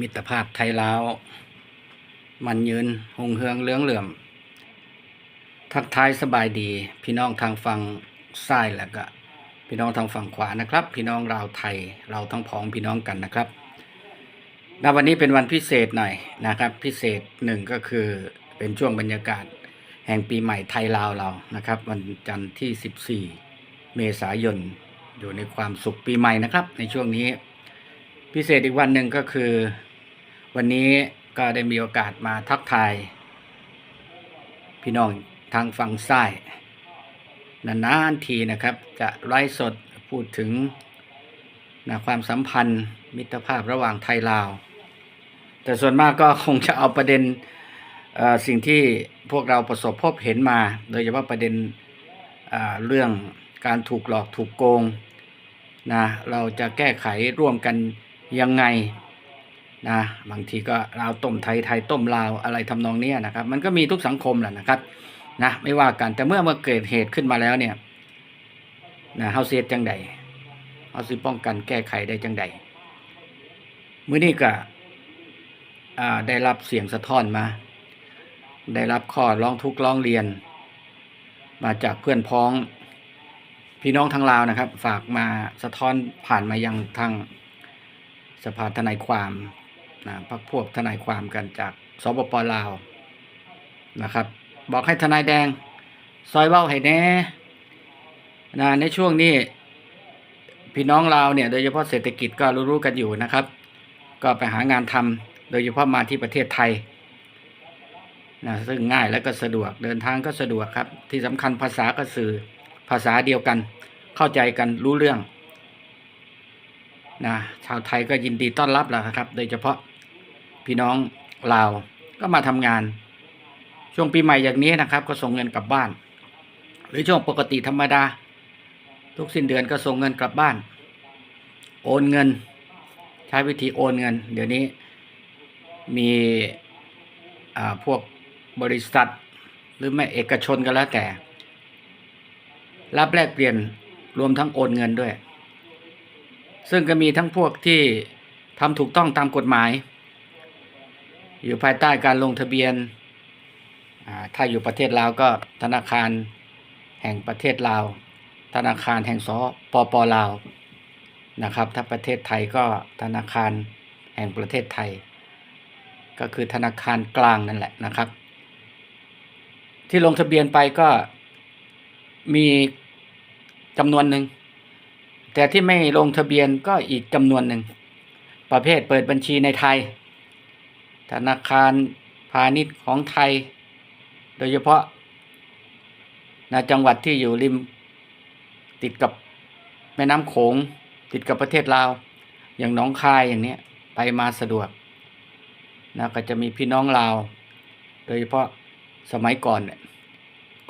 มิตรภาพไทยลาว มันยืนหงเฮืองเลื้องเหลื่อม ทักทายสบายดีพี่น้องทางฝั่งซ้ายแล้วก็ พี่น้องทางฝั่งขวานะครับ พี่น้องราวไทยเราทั้งพ้องพี่น้องกันนะครับณวันนี้เป็นวันพิเศษหน่อยนะครับ พิเศษหนึ่งก็คือเป็นช่วงบรรยากาศแห่งปีใหม่ไทยลาวเรานะครับ วันจันทร์ที่ 14 เมษายนอยู่ในความสุขปีใหม่นะครับ ในช่วงนี้พิเศษอีกวันหนึ่งก็คือ วันนี้ก็ได้มีโอกาสมาทักทาย พี่น้องทางฝั่งซ้นานๆทีนะครับ จะไลฟ์สดพูดถึงนะความสัมพันธ์มิตรภาพระหว่างไทยลาว แต่ส่วนมากก็คงจะเอาประเด็นสิ่งที่พวกเราประสบพบเห็นมา โดยเฉพาะประเด็นเรื่องการถูกหลอกถูกโกงนะเราจะแก้ไขร่วมกันยังไง นะบางทีก็ลาวต้มไทยไทยต้มลาวอะไรทำนองนี้นะครับ มันก็มีทุกสังคมแหละนะครับนะไม่ว่ากันแต่เมื่อเมื่อเกิดเหตุขึ้นมาแล้วเนี่ยนะเฮาเสียจังใดเฮาสิป้องกันแก้ไขได้จังใดมื้อนี้ก็อ่าได้รับเสียงสะท้อนมา ได้รับข้อร้องทุกข์ร้องเรียน มาจากเพื่อนพ้องพี่น้องทางลาวนะครับ ฝากมาสะท้อนผ่านมายังทางสภาทนายความ นะพักพวกทนายความกันจากสปปลาวนะครับ บอกให้ทนายแดง ซอยเว้าให้แน่นะในช่วงนี้พี่น้องลาวเนี่ยโดยเฉพาะเศรษฐกิจก็รู้ๆกันอยู่นะครับ ก็ไปหางานทำโดยเฉพาะมาที่ประเทศไทยนะซึ่งง่ายและก็สะดวกเดินทางก็สะดวกครับ ที่สำคัญภาษาก็สื่อภาษาเดียวกัน เข้าใจกันรู้เรื่องนะชาวไทยก็ยินดีต้อนรับแหละครับ โดยเฉพาะ พี่น้องลาวก็มาทำงาน ช่วงปีใหม่อย่างนี้นะครับ ก็ส่งเงินกลับบ้าน หรือช่วงปกติธรรมดา ทุกสิ้นเดือนก็ส่งเงินกลับบ้าน โอนเงิน ใช้วิธีโอนเงิน เดี๋ยวนี้มีพวกบริษัท หรือไม่เอกชนก็แล้วแต่ รับแลกเปลี่ยนรวมทั้งโอนเงินด้วย ซึ่งก็มีทั้งพวกที่ทำถูกต้องตามกฎหมาย อยู่ภายใต้การลงทะเบียน ถ้าอยู่ประเทศลาวก็ธนาคารแห่งประเทศลาว ธนาคารแห่งสปปลาวนะครับ ถ้าประเทศไทยก็ธนาคารแห่งประเทศไทย ก็คือธนาคารกลางนั่นแหละนะครับ ที่ลงทะเบียนไปก็มีจำนวนหนึ่งแต่ที่ไม่ลงทะเบียนก็อีกจำนวนหนึ่งประเภทเปิดบัญชีในไทย ธนาคารพาณิชย์ของไทย โดยเฉพาะในจังหวัดที่อยู่ริมติดกับแม่น้ำโขงติดกับประเทศลาว อย่างหนองคายอย่างเนี้ยไปมาสะดวกนะก็จะมีพี่น้องลาว โดยเฉพาะสมัยก่อนเนี่ย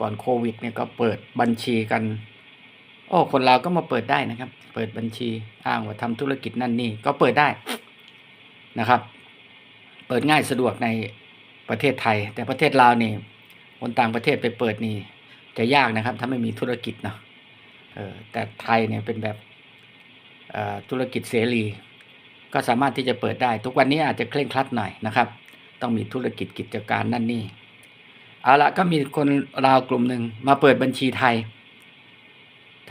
ก่อนโควิดเนี่ยก็เปิดบัญชีกันโอ้คนลาวก็มาเปิดได้นะครับ เปิดบัญชีอ้างว่าทำธุรกิจนั่นนี่ก็เปิดได้นะครับ เปิดง่ายสะดวกในประเทศไทย แต่ประเทศลาวนี่คนต่างประเทศไปเปิดนี่จะยากนะครับ ถ้าไม่มีธุรกิจเนาะแต่ไทยเนี่ยเป็นแบบธุรกิจเสรี ก็สามารถที่จะเปิดได้ ทุกวันนี้อาจจะเคร่งครัดหน่อยนะครับ ต้องมีธุรกิจกิจการนั่นนี่เอาละก็มีคนลาวกลุ่มหนึ่งมาเปิดบัญชีไทย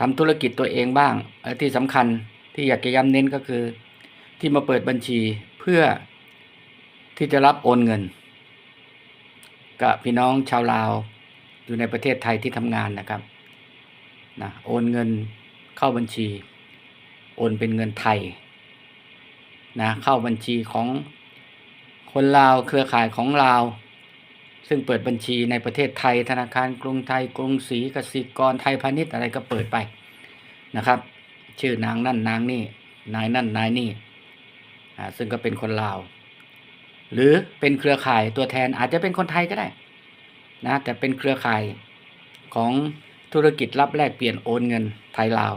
ทำธุรกิจตัวเองบ้างและที่สำคัญที่อยากจะย้ำเน้นก็คือ ที่มาเปิดบัญชีเพื่อ ที่จะรับโอนเงินกับพี่น้องชาวลาวอยู่ในประเทศไทยที่ทำงานนะครับนะโอนเงินเข้าบัญชี โอนเป็นเงินไทยนะเข้าบัญชีของคนลาวเครือข่ายของลาว ซึ่งเปิดบัญชีในประเทศไทย ธนาคารกรุงไทย กรุงศรีกสิกรไทยพาณิชย์อะไรก็เปิดไปนะครับ ชื่อนางนั่นนางนี่นายนั่นนายนี่อ่าซึ่งก็เป็นคนลาว หรือเป็นเครือข่ายตัวแทนอาจจะเป็นคนไทยก็ได้นะแต่เป็นเครือข่ายของธุรกิจรับแลกเปลี่ยนโอนเงินไทยลาว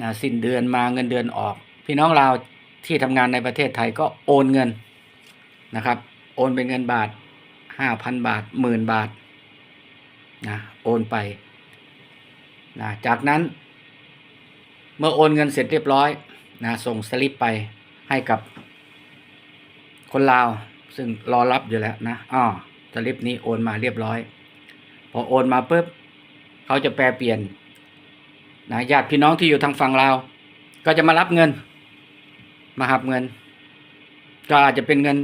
นะสิ้นเดือนมาเงินเดือนออก พี่น้องเราวที่ทำงานในประเทศไทยก็โอนเงินนะครับ โอนเป็นเงินบาทห้าพันบาทหมื่นบาทนะโอนไปนะจากนั้น เมื่อโอนเงินเสร็จเรียบร้อยนะส่งสลิปไปให้กับ คนลาว ซึ่งรอรับอยู่แล้วนะอ้อสลิปนี้โอนมาเรียบร้อย พอโอนมาปุ๊บเขาจะแปลเปลี่ยนนะญาติพี่น้องที่อยู่ทางฝั่งลาว ก็จะมารับเงิน มาหับเงิน ก็อาจจะเป็นเงิน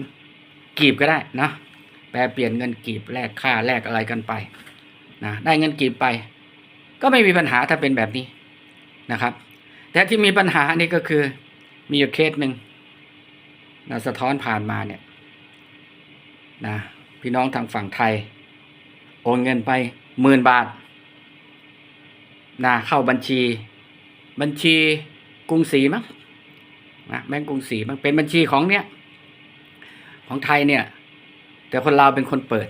กีบก็ได้นะแปลเปลี่ยนเงินกีบแลกค่าแลกอะไรกันไปนะได้เงินกีบไป ก็ไม่มีปัญหาถ้าเป็นแบบนี้นะครับ แต่ที่มีปัญหานี่ก็คือมีอยู่เคสหนึ่ง นะสะท้อนผ่านมาเนี่ยนะพี่น้องทางฝั่งไทย โอนเงินไปหมื่นบาทนะเข้าบัญชี บัญชีกรุงศรีมั้งนะแบงก์กรุงศรีมันเป็นบัญชีของเนี้ยของไทยเนี่ย แต่คนลาวเป็นคนเปิด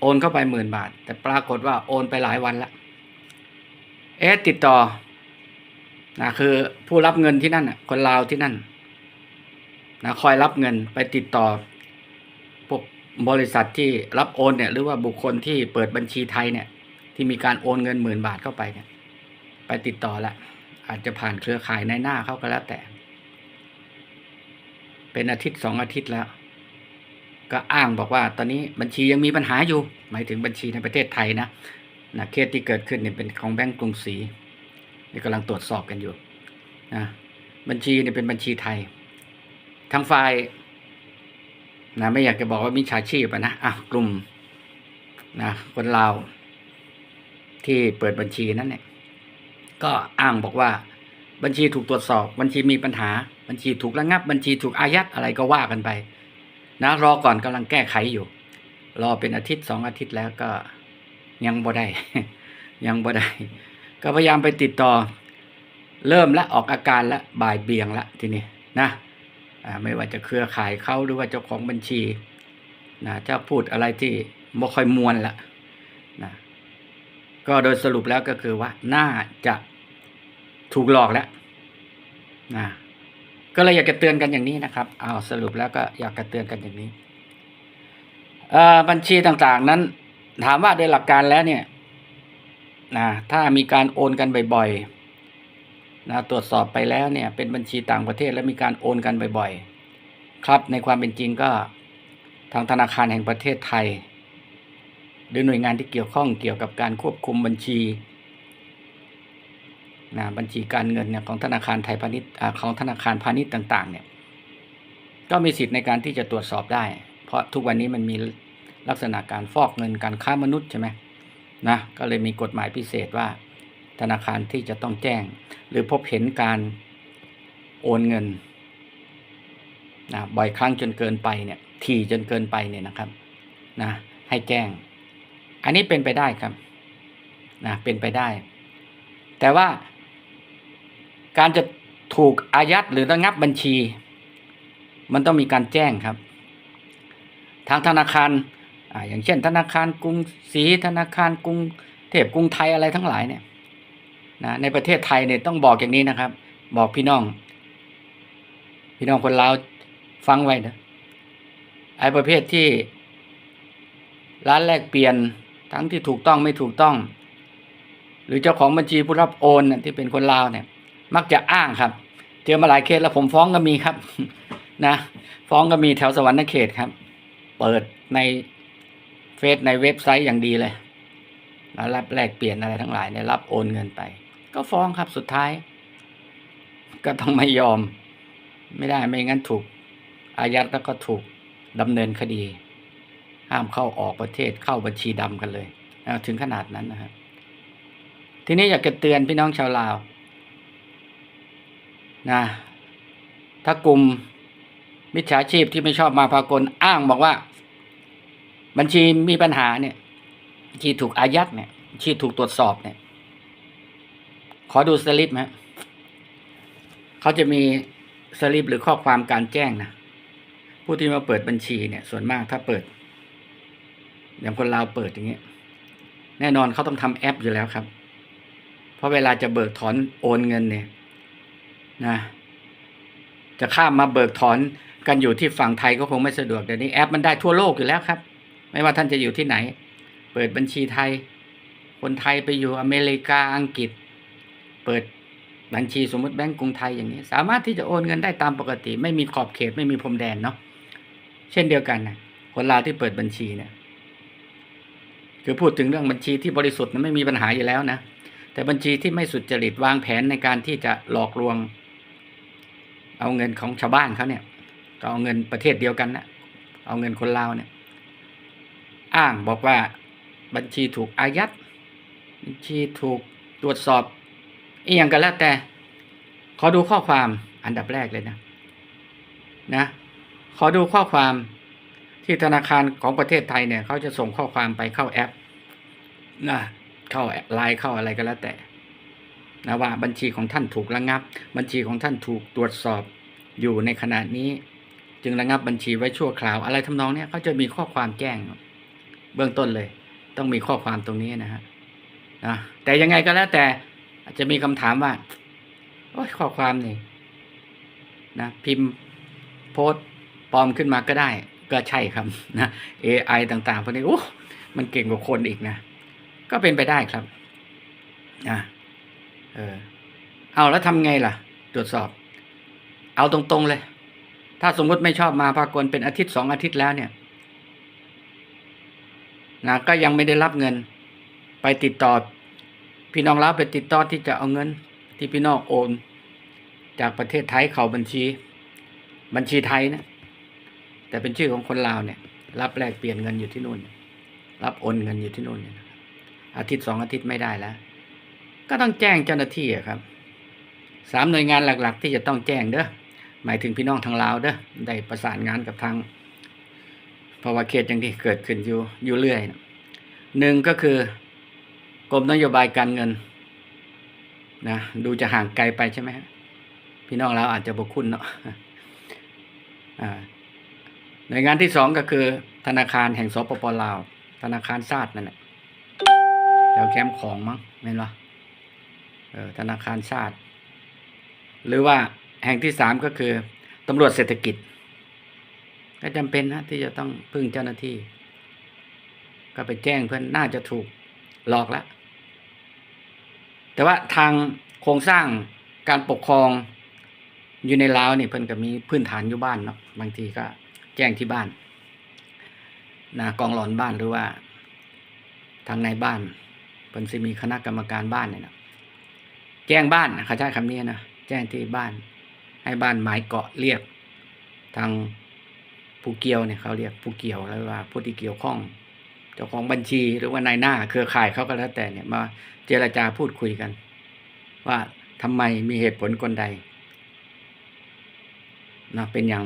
โอนเข้าไปหมื่นบาท แต่ปรากฏว่าโอนไปหลายวันแล้วเอ๊ะติดต่อนะคือผู้รับเงินที่นั่นน่ะ คนลาวที่นั่น นะคอยรับเงินไปติดต่อพวกบริษัทที่รับโอนเนี่ยหรือว่าบุคคลที่เปิดบัญชีไทยเนี่ย ที่มีการโอนเงินหมื่นบาทเข้าไปเนี่ย ไปติดต่อละอาจจะผ่านเครือข่ายในหน้าเขาก็แล้วแต่ เป็นอาทิตย์สองอาทิตย์แล้ว ก็อ้างบอกว่า ตอนนี้บัญชียังมีปัญหาอยู่ หมายถึงบัญชีในประเทศไทยนะนะเคสที่เกิดขึ้นเนี่ยเป็นของแบงก์กรุงศรีนี่กำลังตรวจสอบกันอยู่นะบัญชีเนี่ยเป็นบัญชีไทย ทางฝ่ายนะไม่อยากจะบอกว่ามิจฉาชีพอะนะอะกลุ่มนะคนลาวที่เปิดบัญชีนั้นเนี่ย ก็อ้างบอกว่าบัญชีถูกตรวจสอบ บัญชีมีปัญหา บัญชีถูกระงับ บัญชีถูกอายัดอะไรก็ว่ากันไป นะรอก่อนกำลังแก้ไขอยู่ รอเป็นอาทิตย์สองอาทิตย์แล้วก็ยังบ่ได้ ยังบ่ได้ ก็พยายามไปติดต่อ เริ่มละออกอาการละบ่ายเบี่ยงละทีนี้นะ ไม่ว่าจะเครือข่ายเขาหรือว่าเจ้าของบัญชีนะเจ้าพูดอะไรที่ไม่ค่อยมวนละนะก็โดยสรุปแล้วก็คือว่าน่าจะถูกหลอกแล้วนะก็เลยอยากจะเตือนกันอย่างนี้นะครับเอาสรุปแล้วก็อยากจะเตือนกันอย่างนี้บัญชีต่างๆนั้น ถามว่าโดยหลักการแล้วเนี่ยนะถ้ามีการโอนกันบ่อยๆ นะตรวจสอบไปแล้วเนี่ยเป็นบัญชีต่างประเทศและมีการโอนกันบ่อยๆ ครับในความเป็นจริงก็ทางธนาคารแห่งประเทศไทย หรือหน่วยงานที่เกี่ยวข้องเกี่ยวกับการควบคุมบัญชีนะบัญชีการเงินเนี่ยของธนาคารไทยพาณิชย์ของธนาคารพาณิชย์ต่างๆเนี่ยก็มีสิทธิ์ในการที่จะตรวจสอบได้ เพราะทุกวันนี้มันมีลักษณะการฟอกเงินการค้ามนุษย์ใช่ไหมนะก็เลยมีกฎหมายพิเศษว่า ธนาคารที่จะต้องแจ้ง หรือพบเห็นการโอนเงินนะบ่อยครั้งจนเกินไปเนี่ยถี่จนเกินไปเนี่ยนะครับนะให้แจ้ง อันนี้เป็นไปได้ครับนะเป็นไปได้ แต่ว่าการจะถูกอายัดหรือระงับบัญชี มันต้องมีการแจ้งครับ ทางธนาคารอ่าอย่างเช่น ธนาคารกรุงศรีธนาคารกรุงเทพกรุงไทยอะไรทั้งหลายเนี่ย นะในประเทศไทยเนี่ยต้องบอกอย่างนี้นะครับ บอกพี่น้อง พี่น้องคนลาวฟังไว้นะไอ้ประเภทที่ ร้านแลกเปลี่ยนทั้งที่ถูกต้องไม่ถูกต้อง หรือเจ้าของบัญชีผู้รับโอนที่เป็นคนลาวเนี่ย มักจะอ้างครับ เจอมาหลายเคสแล้วผมฟ้องก็มีครับ นะ ฟ้องก็มีแถวสวรรค์เขตครับ เปิดในเฟซในเว็บไซต์อย่างดีเลยแล้วรับแลกเปลี่ยนอะไรทั้งหลายเนี่ยรับโอนเงินไป ก็ฟ้องครับสุดท้าย ก็ต้องไม่ยอม ไม่ได้ไม่งั้นถูกอายัดแล้วก็ถูกดำเนินคดี ห้ามเข้าออกประเทศเข้าบัญชีดำกันเลยเถึงขนาดนั้นนะครับ ทีนี้อยากจะเตือนพี่น้องชาวลาวนะถ้ากลุ่มมิจฉาชีพที่ไม่ชอบมาพากลอ้างบอกว่า บัญชีมีปัญหาเนี่ยบัญชีถูกอายัดเนี่ยบัญชีถูกตรวจสอบเนี่ย ขอดูสลิปไหมเขาจะมีสลิปหรือข้อความการแจ้งนะผู้ที่มาเปิดบัญชีเนี่ย ส่วนมากถ้าเปิด อย่างคนลาวเปิดอย่างเงี้ย แน่นอนเขาต้องทำแอปอยู่แล้วครับ เพราะเวลาจะเบิกถอนโอนเงินเนี่ย นะ จะข้ามมาเบิกถอนกันอยู่ที่ฝั่งไทยก็คงไม่สะดวกเดี๋ยวนี้แอปมันได้ทั่วโลกอยู่แล้วครับ ไม่ว่าท่านจะอยู่ที่ไหน เปิดบัญชีไทย คนไทยไปอยู่อเมริกาอังกฤษ เปิดบัญชีสมมติแบงก์กรุงไทยอย่างนี้ สามารถที่จะโอนเงินได้ตามปกติ ไม่มีขอบเขตไม่มีพรมแดนเนาะเช่นเดียวกันนะคนลาวที่เปิดบัญชีเนี่ยคือพูดถึงเรื่องบัญชีที่บริสุทธิ์นั้นไม่มีปัญหาอยู่แล้วนะแต่บัญชีที่ไม่สุจริตวางแผนในการที่จะหลอกลวง เอาเงินของชาวบ้านเขาเนี่ยก็เอาเงินประเทศเดียวกันนะเอาเงินคนลาวเนี่ย อ้างบอกว่าบัญชีถูกอายัดบัญชีถูกตรวจสอบ อีอย่างกันแล้วแต่ ขอดูข้อความอันดับแรกเลยนะ นะ ขอดูข้อความที่ธนาคารของประเทศไทยเนี่ยเขาจะส่งข้อความไปเข้าแอปนะเข้าไลน์เข้าอะไรก็แล้วแต่นะว่าบัญชีของท่านถูกระงับ บัญชีของท่านถูกตรวจสอบอยู่ในขณะนี้ จึงระงับบัญชีไว้ชั่วคราว อะไรทำนองเนี้ยเขาจะมีข้อความแจ้ง เบื้องต้นเลย ต้องมีข้อความตรงนี้นะฮะนะแต่ยังไงก็แล้วแต่ อาจจะมีคำถามว่าโอ้ยข้อความนี่นะพิมพ์โพสปลอมขึ้นมาก็ได้ ก็ใช่ครับนะ AI ต่างๆพวกนี้โอ้มันเก่งกว่าคนอีกนะ ก็เป็นไปได้ครับนะเออเอาแล้วทำไงล่ะ ตรวจสอบ เอาตรงๆเลย ถ้าสมมติไม่ชอบมาพากลเป็นอาทิตย์สองอาทิตย์แล้วเนี่ยนะก็ยังไม่ได้รับเงิน ไปติดต่อ พี่น้องรับไปติดต่อที่จะเอาเงินที่พี่น้องโอน จากประเทศไทยเข้าบัญชี บัญชีไทยนะ แต่เป็นชื่อของคนลาวเนี่ย รับแลกเปลี่ยนเงินอยู่ที่นู่น รับโอนเงินอยู่ที่นู่นเนี่ยนะอาทิตย์สองอาทิตย์ไม่ได้แล้ว ก็ต้องแจ้งเจ้าหน้าที่ครับสามหน่วยงานหลัก ๆ ที่จะต้องแจ้งเด้อหมายถึงพี่น้องทางลาวเด้อได้ประสานงานกับทางเพราว่าเคสอย่างที่เกิดขึ้นอยู่อยู่เรื่อยนะหนึ่งก็คือ กรมนโยบายการเงินนะดูจะห่างไกลไปใช่ไหมพี่น้องเราอาจจะบกคุณเนาะหน่วยงานที่สองก็คือ ธนาคารแห่งสปปลาว ธนาคารชาตินั่นแหละแถวแคมป์ของมั้งไม่รู้เออธนาคารชาติ หรือว่าแห่งที่สามก็คือตำรวจเศรษฐกิจ ก็จำเป็นนะที่จะต้องพึ่งเจ้าหน้าที่ ก็ไปแจ้งเพื่อนน่าจะถูกหลอกแล้ว แต่ว่าทางโครงสร้างการปกครองอยู่ในลาวนี่เพิ่นก็มีพื้นฐานอยู่บ้านเนาะบางทีก็แจ้งที่บ้านนะกองหลอนบ้านหรือว่า ทางในบ้านเพิ่นสิมีคณะกรรมการบ้านเนี่ยนะแจ้งบ้านเขาใช้คำนี้นะแจ้งที่บ้าน ให้บ้านหมายเกาะเรียกทางผู้เกี่ยวเนี่ยเขาเรียกผู้เกี่ยวแล้วว่าผู้ที่เกี่ยวข้อง จ้าของบัญชีหรือว่านายหน้าเครือข่ายเขาก็แล้วแต่เนี่ยมาเจรจาพูดคุยกัน ว่าทำไมมีเหตุผลคนใดนะเป็นอย่าง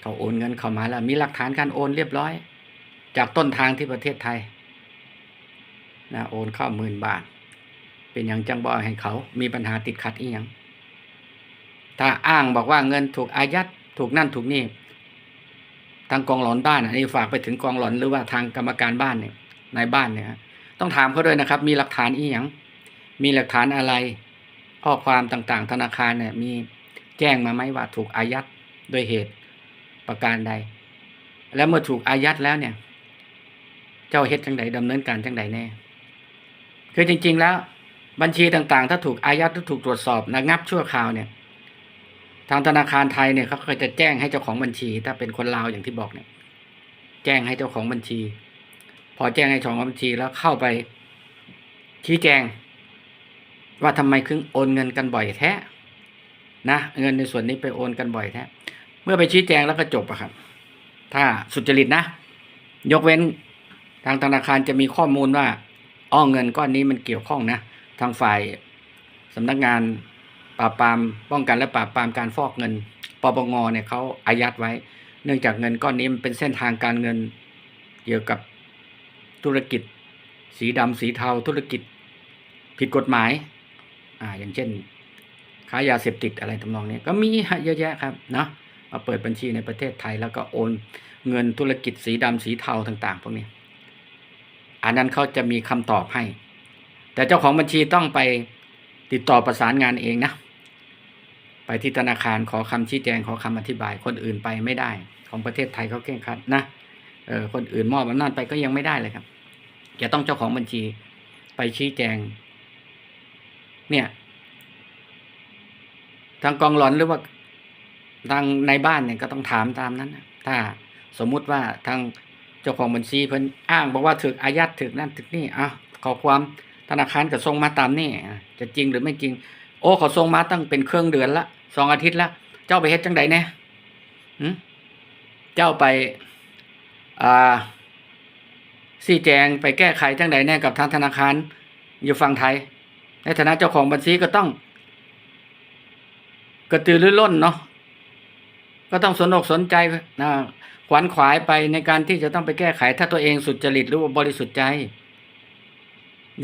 เขาโอนเงินเข้ามาแล้วมีหลักฐานการโอนเรียบร้อย จากต้นทางที่ประเทศไทยนะโอนเข้าหมื่นบาท เป็นอย่างจังบอยให้เขามีปัญหาติดขัดอีกอย่างถ้าอ้างบอกว่าเงินถูกอายัดถูกนั่นถูกนี่ ทางกองหลอนบ้านอันนี้ฝากไปถึงกองหลอนหรือว่าทางกรรมการบ้านเนี่ยนายบ้านเนี่ยต้องถามเขาด้วยนะครับ มีหลักฐานอีหยังมีหลักฐานอะไร ข้อความต่างๆ ธนาคารเนี่ยมีแจ้งมาไหมว่าถูกอายัดโดยเหตุประการใด แล้วเมื่อถูกอายัดแล้วเนี่ย เจ้าเฮ็ดจังใดดำเนินการจังใดแน่ คือจริง ๆ แล้ว บัญชีต่างๆ ถ้าถูกอายัดหรือถูกตรวจสอบระงับชั่วคราวเนี่ย ทางธนาคารไทยเนี่ยเขาก็จะแจ้งให้เจ้าของบัญชี ถ้าเป็นคนลาวอย่างที่บอกเนี่ย แจ้งให้เจ้าของบัญชี พอแจ้งให้เจ้าของบัญชีแล้วเข้าไปชี้แจง ว่าทำไมคึงโอนเงินกันบ่อยแท้นะเงินในส่วนนี้ไปโอนกันบ่อยแท้เมื่อไปชี้แจงแล้วก็จบอะครับ ถ้าสุจริตนะ ยกเว้นทางธนาคารจะมีข้อมูลว่าอ้อเงินก้อนนี้มันเกี่ยวข้องนะ ทางฝ่ายสำนักงาน ปราบปรามป้องกันและปราบปรามการฟอกเงินปปงเนี่ยเขาอายัดไว้ เนื่องจากเงินก้อนนี้มันเป็นเส้นทางการเงินเกี่ยวกับธุรกิจ สีดำสีเทาธุรกิจผิดกฎหมายอ่าอย่างเช่น ค้ายาเสพติดอะไรทำนองนี้ก็มีเยอะแยะครับเนาะมาเปิดบัญชีในประเทศไทยแล้วก็โอนเงินธุรกิจสีดำสีเทาต่าง ๆ พวกนี้ อันนั้นเขาจะมีคำตอบให้ แต่เจ้าของบัญชีต้องไปติดต่อประสานงานเองนะ ไปที่ธนาคารขอคำชี้แจงขอคำอธิบาย คนอื่นไปไม่ได้ ของประเทศไทยเขาเคร่งครัดนะเออคนอื่นมอบอำนาจไปก็ยังไม่ได้เลยครับจะต้องเจ้าของบัญชีไปชี้แจง เนี่ย ทางกองหลอนหรือว่าทางในบ้านเนี่ยก็ต้องถามตามนั้นนะถ้าสมมุติว่าทางเจ้าของบัญชีเพิ่นอ้างบอกว่าถึกอายัดถึกนั่นถึกนี่อะขอความธนาคารก็ส่งมาตามนี่จะจริงหรือไม่จริง โอ้เขาส่งมาตั้งเป็นเครื่องเดือนละสองอาทิตย์ละเจ้าไปเฮ็ดจังใดแน่เจ้าไปอ่าซี่แจงไปแก้ไขจังใดแน่กับทางธนาคาร อยู่ฝั่งไทย ในฐานะเจ้าของบัญชีก็ต้อง กระตือรือร้นเนาะก็ต้องสนอกสนใจนะขวัญขวายไปในการที่จะต้องไปแก้ไข ถ้าตัวเองสุจริตหรือว่าบริสุทธิ์ใจ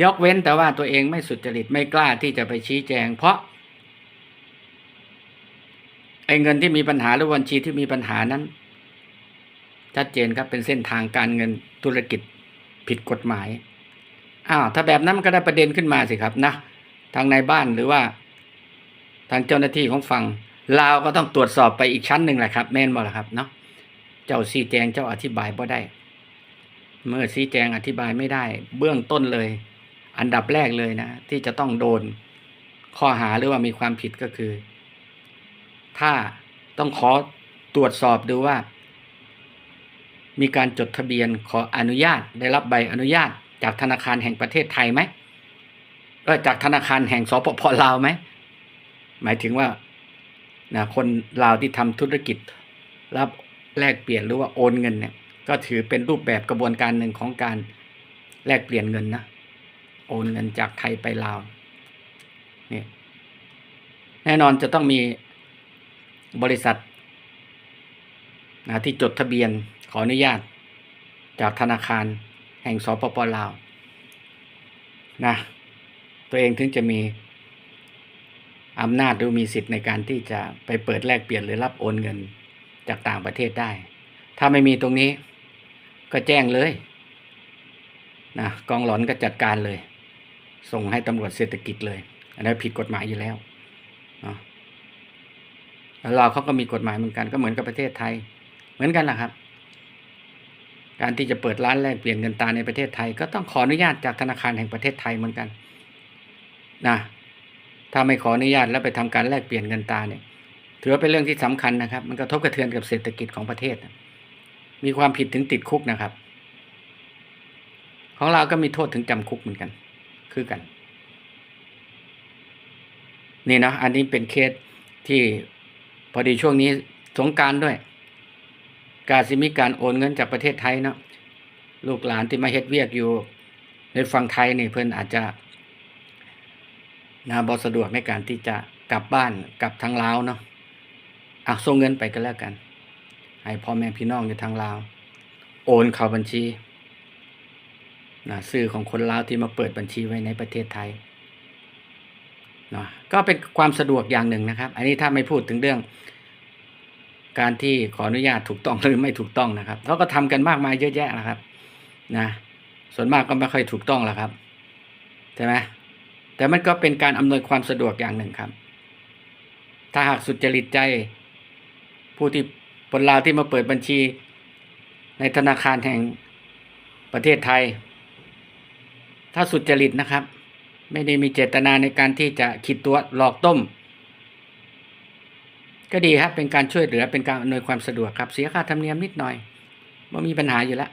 ยกเว้นแต่ว่าตัวเองไม่สุจริตไม่กล้าที่จะไปชี้แจง เพราะไอ้เงินที่มีปัญหาหรือบัญชีที่มีปัญหานั้น ชัดเจนครับเป็นเส้นทางการเงินธุรกิจผิดกฎหมายอ้าวถ้าแบบนั้นมันก็ได้ประเด็นขึ้นมาสิครับนะทางในบ้านหรือว่า ทางเจ้าหน้าที่ของฝั่งลาวก็ต้องตรวจสอบไปอีกชั้นหนึ่งแหละครับแม่นบ่ละครับเนาะเจ้าซีแจงเจ้าอธิบายบ่ได้ เมื่อซีแจงอธิบายไม่ได้ เบื้องต้นเลย อันดับแรกเลยนะ ที่จะต้องโดนข้อหาหรือว่ามีความผิดก็คือ ถ้าต้องขอตรวจสอบดูว่า มีการจดทะเบียนขออนุญาต ได้รับใบอนุญาต จากธนาคารแห่งประเทศไทยไหมเออจากธนาคารแห่งสปปลาวไหมหมายถึงว่านะคนลาวที่ทำธุรกิจ รับแลกเปลี่ยนหรือว่าโอนเงินเนี่ย ก็ถือเป็นรูปแบบกระบวนการหนึ่งของการแลกเปลี่ยนเงินนะ โอนเงินจากไทยไปลาวเนี่ยแน่นอนจะต้องมีบริษัทนะที่จดทะเบียนขออนุญาต จากธนาคารแห่งสปปลาวนะตัวเองถึงจะมีอำนาจหรือมีสิทธิ์ในการที่จะไปเปิดแลกเปลี่ยนหรือรับโอนเงินจากต่างประเทศได้ ถ้าไม่มีตรงนี้ก็แจ้งเลยนะกองหลอนก็จัดการเลย ส่งให้ตำรวจเศรษฐกิจเลย อันนั้นผิดกฎหมายอยู่แล้วเนาะแล้วเราเขาก็มีกฎหมายเหมือนกันก็เหมือนกับประเทศไทย เหมือนกันแหละครับ การที่จะเปิดร้านแลกเปลี่ยนเงินตราในประเทศไทย ก็ต้องขออนุญาตจากธนาคารแห่งประเทศไทยเหมือนกันนะถ้าไม่ขออนุญาตแล้วไปทำการแลกเปลี่ยนเงินตราเนี่ย ถือว่าเป็นเรื่องที่สำคัญนะครับ มันกระทบกระเทือนกับเศรษฐกิจของประเทศ มีความผิดถึงติดคุกนะครับ ของเราก็มีโทษถึงจำคุกเหมือนกัน คือกัน นี่นะอันนี้เป็นเคสที่พอดีช่วงนี้สงการด้วย การสิมีการโอนเงินจากประเทศไทยเนาะลูกหลานที่มาเฮ็ดเวียกอยู่ ในฝั่งไทยนี่เพื่อนอาจจะนะบอสะดวกในการที่จะกลับบ้านกลับทางลาวเนาะอะส่งเงินไปก็แล้วกัน ให้พ่อแม่พี่น้องอยู่ทางลาว โอนเข้าบัญชี นะชื่อของคนลาวที่มาเปิดบัญชีไว้ในประเทศไทยเนาะก็เป็นความสะดวกอย่างหนึ่งนะครับ อันนี้ถ้าไม่พูดถึงเรื่อง การที่ขออนุญาตถูกต้องหรือไม่ถูกต้องนะครับเขาก็ทำกันมากมายเยอะแยะนะครับ นะส่วนมากก็ไม่ค่อยถูกต้องหรอกครับใช่ไหมแต่มันก็เป็นการอำนวยความสะดวกอย่างหนึ่งครับ ถ้าหากสุจริตใจ ผู้ที่คนลาวที่มาเปิดบัญชี ในธนาคารแห่งประเทศไทย ถ้าสุจริตนะครับ ไม่ได้มีเจตนาในการที่จะคิดตัวหลอกต้ม ก็ดีครับ เป็นการช่วยเหลือเป็นการอำนวยความสะดวกครับ เสียค่าธรรมเนียมนิดหน่อยว่ามีปัญหาอยู่แล้ว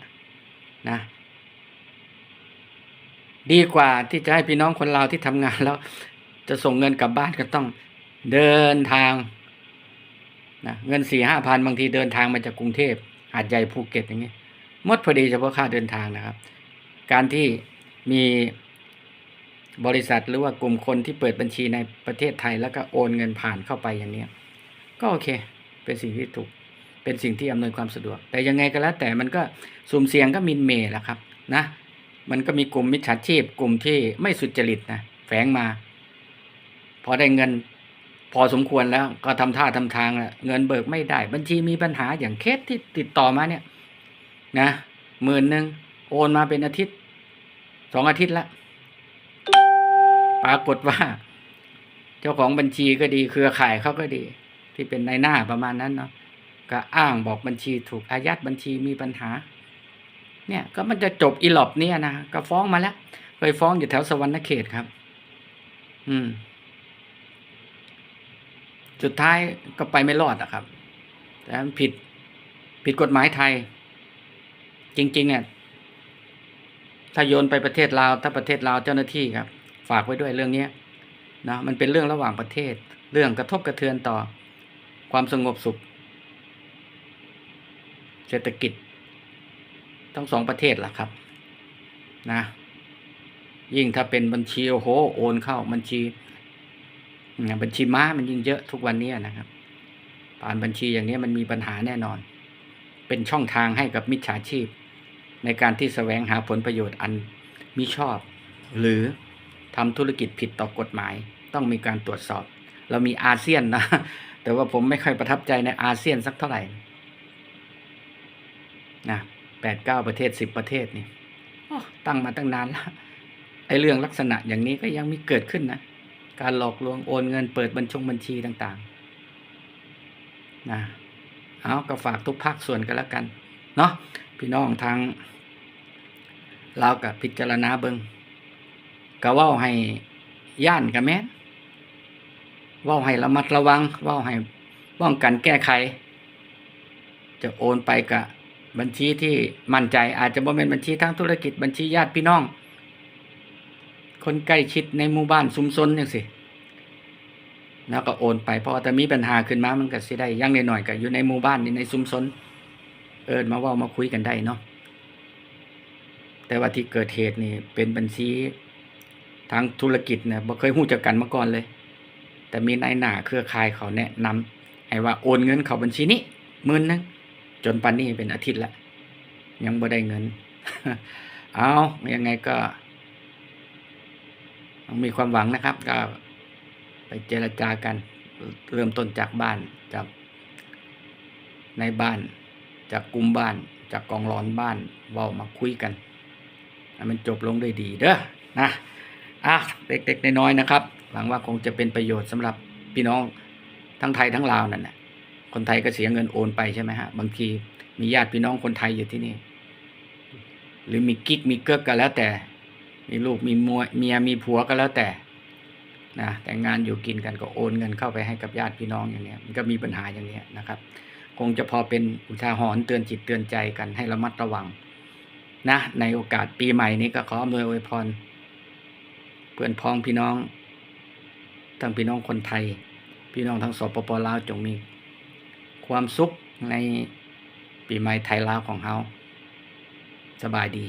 นะ ดีกว่าที่จะให้พี่น้องคนลาวที่ทำงานแล้ว จะส่งเงินกลับบ้านก็ต้องเดินทางนะเงินสี่ห้าพันบางทีเดินทางมาจากกรุงเทพหาดใหญ่ภูเก็ตอย่างเงี้ยมดพอดีเฉพาะค่าเดินทางนะครับ การที่ มีบริษัทหรือว่ากลุ่มคนที่เปิดบัญชีในประเทศไทย แล้วก็โอนเงินผ่านเข้าไปอย่างเนี้ย ก็โอเค เป็นสิ่งที่ถูก เป็นสิ่งที่อำนวยความสะดวก แต่ยังไงก็แล้วแต่มันก็สุ่มเสี่ยงก็มินเมย์แหละครับนะมันก็มีกลุ่มมิจฉาชีพ กลุ่มที่ไม่สุจริตนะแฝงมา พอได้เงิน พอสมควรแล้วก็ทำท่าทำทางล้วเงินเบิกไม่ได้ บัญชีมีปัญหาอย่างเคสที่ติดต่อมาเนี่ย นะหมื่นหนึ่งโอนมาเป็นอาทิตย์ สองอาทิตย์ละปรากฏว่า เจ้าของบัญชีก็ดี เครือข่ายเขาก็ดี ที่เป็นในายหน้าประมาณนั้นเนาะก็อ้างบอกบัญชีถูกอายัดบัญชีมีปัญหา เนี่ยก็มันจะจบอีหลอบเนี่ยนะก็ฟ้องมาแล้วเคยฟ้องอยู่แถวสวรรณเขตครับ อืม สุดท้ายก็ไปไม่รอดอะครับ แต่ผิดผิดกฎหมายไทย จริงๆเนี่ย ถ้าโยนไปประเทศลาวถ้าประเทศลาวเจ้าหน้าที่ครับ ฝากไว้ด้วยเรื่องนี้นะมันเป็นเรื่องระหว่างประเทศ เรื่องกระทบกระเทือนต่อความสงบสุข เศรษฐกิจทั้งสองประเทศล่ะครับ นะ ยิ่งถ้าเป็นบัญชีโอ้โหโอนเข้าบัญชีเนี่ยบัญชีม้ามันยิ่งเยอะทุกวันนี้นะครับ ผ่านบัญชีอย่างนี้มันมีปัญหาแน่นอน เป็นช่องทางให้กับมิจฉาชีพ ในการที่แสวงหาผลประโยชน์อันมิชอบ หรือทำธุรกิจผิดต่อกฎหมาย ต้องมีการตรวจสอบ เรามีอาเซียนนะ แต่ว่าผมไม่ค่อยประทับใจในอาเซียนสักเท่าไหร่นะแปดเก้าประเทศสิบประเทศนี่อ้อตั้งมาตั้งนานแล้วไอ้เรื่องลักษณะอย่างนี้ก็ยังมีเกิดขึ้นนะ การหลอกลวงโอนเงินเปิดบัญชงบัญชีต่างๆนะเอาก็ฝากทุกภาคส่วนกันแล้วกัน เนาะ พี่น้องทางลากับพิจารณาเบิงก็ว่าให้ย่านกับแม่เว่าให้ระมัดระวังว่าให้ป้องกันแก้ไข จะโอนไปกับบัญชีที่มั่นใจ อาจจะบ่เป็นบัญชีทางธุรกิจบัญชีญาติพี่น้อง คนใกล้ชิดในหมู่บ้านซุมซนจังสิแล้วก็โอนไปเพราะว่าแต่มีปัญหาขึ้นมามันก็สิได้อยังน้อยๆก็อยู่ในหมู่บ้านนี่ในซุมซน เอิญมาว่ามาคุยกันได้เนาะแต่ว่าที่เกิดเหตุนี่เป็นบัญชีทางธุรกิจเนี่ยบ่เคยหู้จักกันมาก่อนเลย แต่มีนายหน้าเครือข่ายเขาแนะนำให้ว่าโอนเงินเข้าบัญชีนี้หมื่นนึงจนปันนี้เป็นอาทิตย์ละยังบ่ได้เงิน เอายังไงก็ต้องมีความหวังนะครับ ก็ไปเจรจากัน เริ่มต้นจากบ้านจากในบ้าน จากกลุ่มบ้าน จากกองร้อนบ้านเว้ามาคุยกันให้มันจบลงด้วยดีเด้อนะอะเด็กๆน้อยๆนะครับ หวังว่าคงจะเป็นประโยชน์สำหรับพี่น้องทั้งไทยทั้งลาวนั่นแหละคนไทยก็เสียเงินโอนไปใช่ไหมฮะบางทีมีญาติพี่น้องคนไทยอยู่ที่นี่ หรือมีกิ๊กมีเกิกก็แล้วแต่ มีลูกมีมัวเมียมีผัวก็แล้วแต่นะแต่งงานอยู่กินกันก็โอนเงินเข้าไปให้กับญาติพี่น้องอย่างเนี้ยมันก็มีปัญหาอย่างเนี้ยนะครับ งจะพอเป็นอุทาหรณ์เตือนจิตเตือนใจกันให้ระมัดระวัง นะ ในโอกาสปีใหม่นี้ก็ขออำนวยอวยพร เพื่อนพ้องพี่น้อง ทั้งพี่น้องคนไทย พี่น้องทั้งสปปลาวจงมี ความสุขในปีใหม่ไทยลาวของเฮาสบายดี